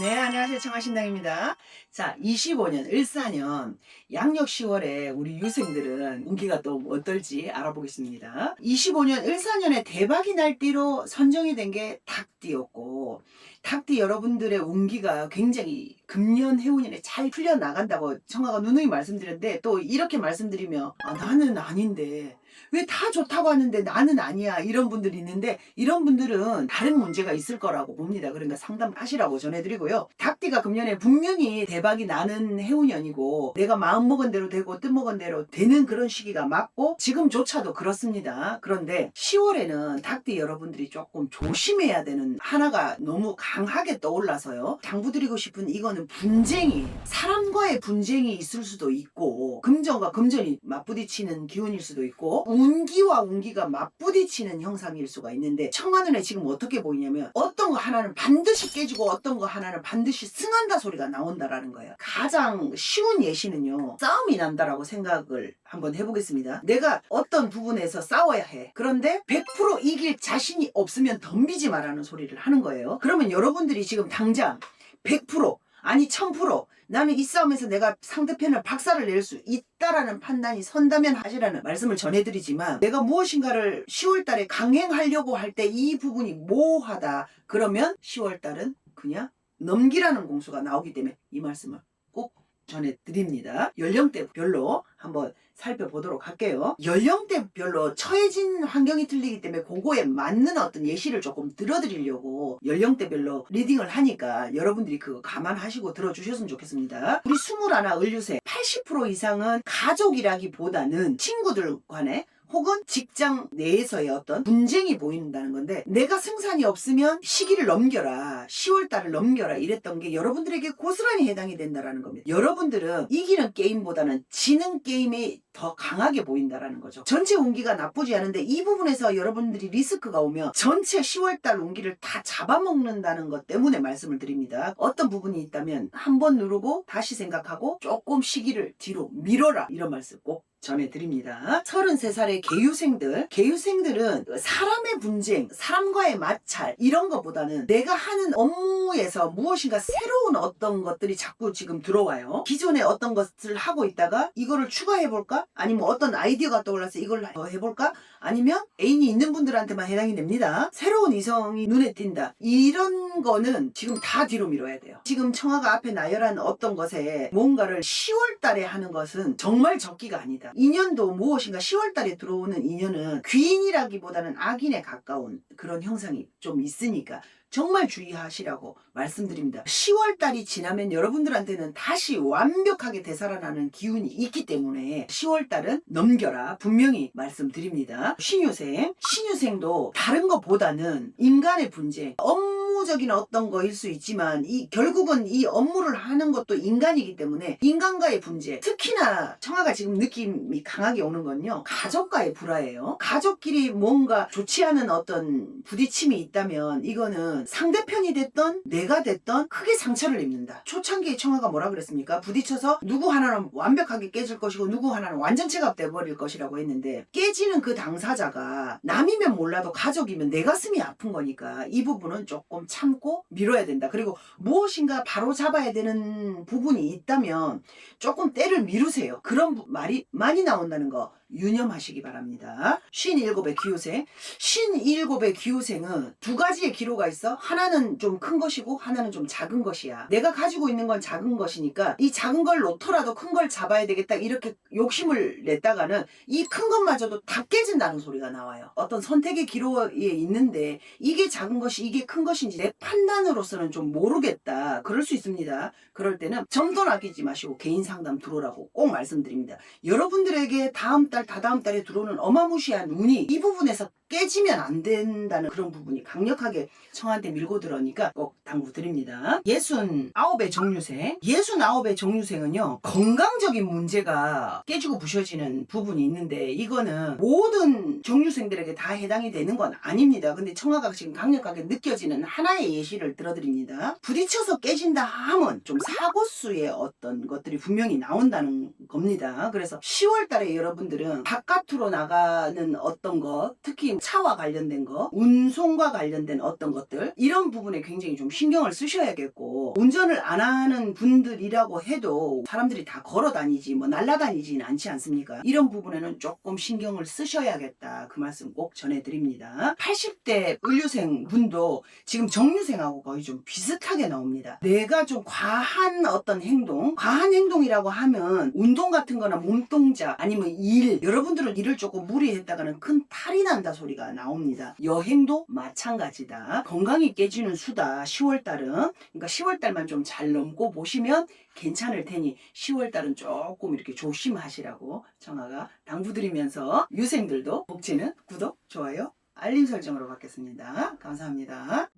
네, 안녕하세요. 청아신당입니다. 자, 25년, 14년, 양력 10월에 우리 유생들은 운기가 또 어떨지 알아보겠습니다. 25년, 14년에 대박이 날 띠로 선정이 된 게 닭띠였고, 닭띠 여러분들의 운기가 굉장히 금년 해운년에 잘 풀려나간다고 청아가 누누이 말씀드렸는데, 또 이렇게 말씀드리며, 아, 나는 아닌데, 왜 다 좋다고 하는데 나는 아니야 이런 분들이 있는데 이런 분들은 다른 문제가 있을 거라고 봅니다. 그러니까 상담하시라고 전해드리고요. 닭띠가 금년에 분명히 대박이 나는 해운년이고 내가 마음 먹은 대로 되고 뜻 먹은 대로 되는 그런 시기가 맞고 지금조차도 그렇습니다. 그런데 10월에는 닭띠 여러분들이 조금 조심해야 되는 하나가 너무 강하게 떠올라서요. 당부드리고 싶은 이거는 분쟁이 사람과의 분쟁이 있을 수도 있고 금전과 금전이 맞부딪히는 기운일 수도 있고 운기와 운기가 맞부딪히는 형상일 수가 있는데 청하늘에 지금 어떻게 보이냐면 어떤 거 하나는 반드시 깨지고 어떤 거 하나는 반드시 승한다 소리가 나온다라는 거예요. 가장 쉬운 예시는요. 싸움이 난다라고 생각을 한번 해보겠습니다. 내가 어떤 부분에서 싸워야 해. 그런데 100% 이길 자신이 없으면 덤비지 말라는 소리를 하는 거예요. 그러면 여러분들이 지금 당장 100% 아니 1000% 나는 이 싸움에서 내가 상대편을 박살을 낼 수 있다라는 판단이 선다면 하시라는 말씀을 전해드리지만 내가 무엇인가를 10월달에 강행하려고 할 때 이 부분이 모호하다 그러면 10월달은 그냥 넘기라는 공수가 나오기 때문에 이 말씀을 꼭 전해드립니다. 연령대별로 한번 살펴보도록 할게요. 연령대별로 처해진 환경이 틀리기 때문에 그거에 맞는 어떤 예시를 조금 들어드리려고 연령대별로 리딩을 하니까 여러분들이 그거 감안하시고 들어주셨으면 좋겠습니다. 우리 21 을류세 80% 이상은 가족이라기보다는 친구들 간에 혹은 직장 내에서의 어떤 분쟁이 보인다는 건데 내가 승산이 없으면 시기를 넘겨라 10월달을 넘겨라 이랬던 게 여러분들에게 고스란히 해당이 된다라는 겁니다. 여러분들은 이기는 게임보다는 지는 게임이 더 강하게 보인다라는 거죠 전체 운기가 나쁘지 않은데 이 부분에서 여러분들이 리스크가 오면 전체 10월달 운기를 다 잡아먹는다는 것 때문에 말씀을 드립니다 어떤 부분이 있다면 한 번 누르고 다시 생각하고 조금 시기를 뒤로 밀어라 이런 말씀 꼭 전해드립니다. 33살의 개유생들, 개유생들은 사람의 분쟁, 사람과의 마찰 이런 것보다는 내가 하는 업무에서 무엇인가 새로운 어떤 것들이 자꾸 지금 들어와요. 기존에 어떤 것을 하고 있다가 이거를 추가해볼까? 아니면 어떤 아이디어가 떠올라서 이걸 더 해볼까? 아니면 애인이 있는 분들한테만 해당이 됩니다. 새로운 이성이 눈에 띈다. 이런 거는 지금 다 뒤로 밀어야 돼요. 지금 청아가 앞에 나열한 어떤 것에 뭔가를 10월 달에 하는 것은 정말 적기가 아니다. 인연도 무엇인가 10월 달에 들어오는 인연은 귀인이라기보다는 악인에 가까운 그런 형상이 좀 있으니까 정말 주의하시라고 말씀드립니다. 10월 달이 지나면 여러분들한테는 다시 완벽하게 되살아나는 기운이 있기 때문에 10월 달은 넘겨라 분명히 말씀드립니다. 신유생, 신유생도 다른 것보다는 인간의 분쟁, 업무적인 어떤 거일 수 있지만 이 결국은 이 업무를 하는 것도 인간이기 때문에 인간과의 분쟁, 특히나 청아가 지금 느낌이 강하게 오는 건요. 가족과의 불화예요. 가족끼리 뭔가 좋지 않은 어떤 부딪힘이 있다면 이거는 상대편이 됐던 내가 됐던 크게 상처를 입는다. 초창기에 청아가 뭐라 그랬습니까? 부딪혀서 누구 하나는 완벽하게 깨질 것이고 누구 하나는 완전체가 돼버릴 것이라고 했는데 깨지는 그 당사자가 남이면 몰라도 가족이면 내 가슴이 아픈 거니까 이 부분은 조금 참고 미뤄야 된다. 그리고 무엇인가 바로 잡아야 되는 부분이 있다면 조금 때를 미루세요. 그런 부- 말이 많이 나온다는 거 유념하시기 바랍니다. 57의 기호생. 57의 기호생은 두 가지의 기로가 있어. 하나는 좀 큰 것이고 하나는 좀 작은 것이야. 내가 가지고 있는 건 작은 것이니까 이 작은 걸 놓더라도 큰 걸 잡아야 되겠다. 이렇게 욕심을 냈다가는 이 큰 것마저도 다 깨진다는 소리가 나와요. 어떤 선택의 기로에 있는데 이게 작은 것이 이게 큰 것인지 내 판단으로서는 좀 모르겠다. 그럴 수 있습니다. 그럴 때는 점돈 아끼지 마시고 개인 상담 들어오라고 꼭 말씀드립니다. 여러분들에게 다음 달, 다다음 달에 들어오는 어마무시한 운이 이 부분에서 깨지면 안 된다는 그런 부분이 강력하게 청한테 밀고 들어오니까 꼭 당부드립니다. 예순 아홉의 정유생. 예순 아홉의 정유생은요, 건강적인 문제가 깨지고 부셔지는 부분이 있는데, 이거는 모든 정유생들에게 다 해당이 되는 건 아닙니다. 근데 청아가 지금 강력하게 느껴지는 하나의 예시를 들어드립니다. 부딪혀서 깨진다 하면 좀 사고수의 어떤 것들이 분명히 나온다는 겁니다. 그래서 10월 달에 여러분들은 바깥으로 나가는 어떤 것, 특히 차와 관련된 거, 운송과 관련된 어떤 것들 이런 부분에 굉장히 좀 신경을 쓰셔야겠고 운전을 안 하는 분들이라고 해도 사람들이 다 걸어 다니지 뭐 날라다니지는 않지 않습니까? 이런 부분에는 조금 신경을 쓰셔야겠다 그 말씀 꼭 전해드립니다. 80대 의료생 분도 지금 정류생하고 거의 좀 비슷하게 나옵니다. 내가 좀 과한 어떤 행동, 과한 행동이라고 하면 운동 같은 거나 몸동작 아니면 일, 여러분들은 일을 조금 무리했다가는 큰 탈이 난다 소리가 나옵니다. 여행도 마찬가지다. 건강이 깨지는 수다. 10월달은. 그러니까 10월달만 좀 잘 넘고 보시면 괜찮을 테니 10월달은 조금 이렇게 조심하시라고 정아가 당부드리면서 유생들도 복지는 구독, 좋아요, 알림 설정으로 받겠습니다. 감사합니다.